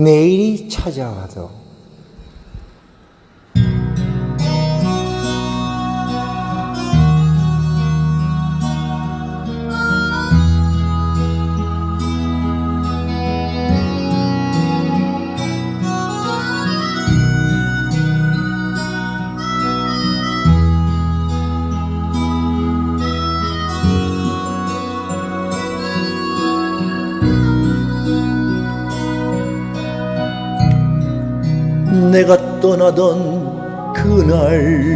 내일이 찾아와도 내가 떠나던 그날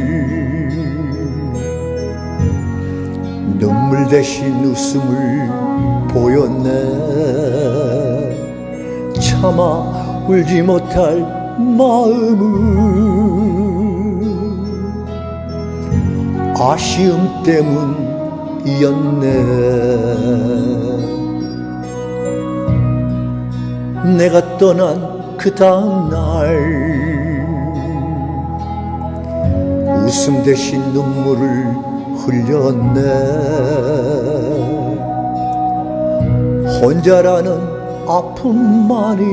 눈물 대신 웃음을 보였네. 차마 울지 못할 마음은 아쉬움 때문이었네. 내가 떠난 그 다음 날 웃음 대신 눈물을 흘렸네. 혼자라는 아픔만이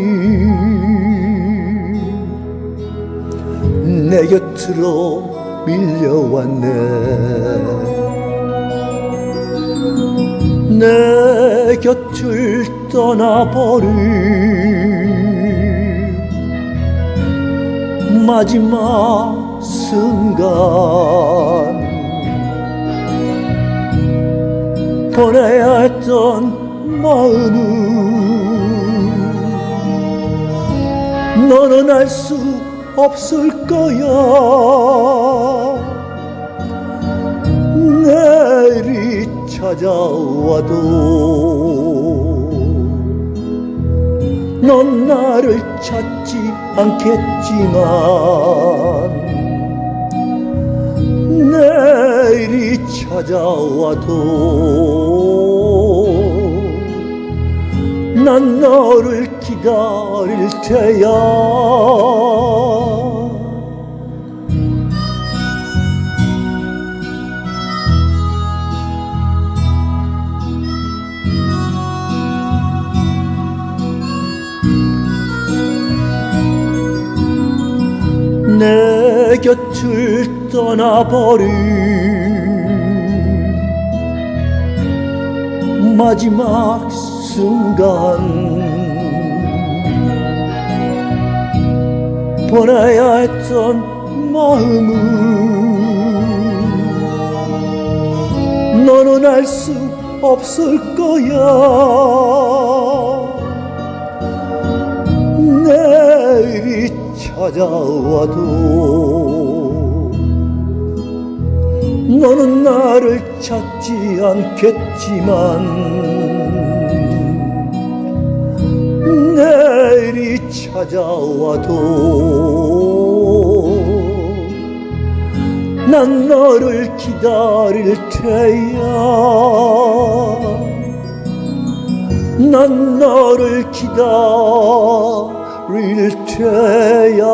내 곁으로 밀려왔네. 내 곁을 떠나버린 마지막 순간 보내야 했던 마음은 너는 알 수 없을 거야. 내일이 찾아와도 넌 나를 찾지 않겠지만 내일이 찾아와도 난 너를 기다릴 테야 내 곁을 떠나버린 마지막 순간 보내야 했던 마음은 너는 알 수 없을 거야. 내일이 찾아와도 너는 나를 찾지 않겠지만 내일이 찾아와도 난 너를 기다릴 테야. 난 너를 기다릴 테야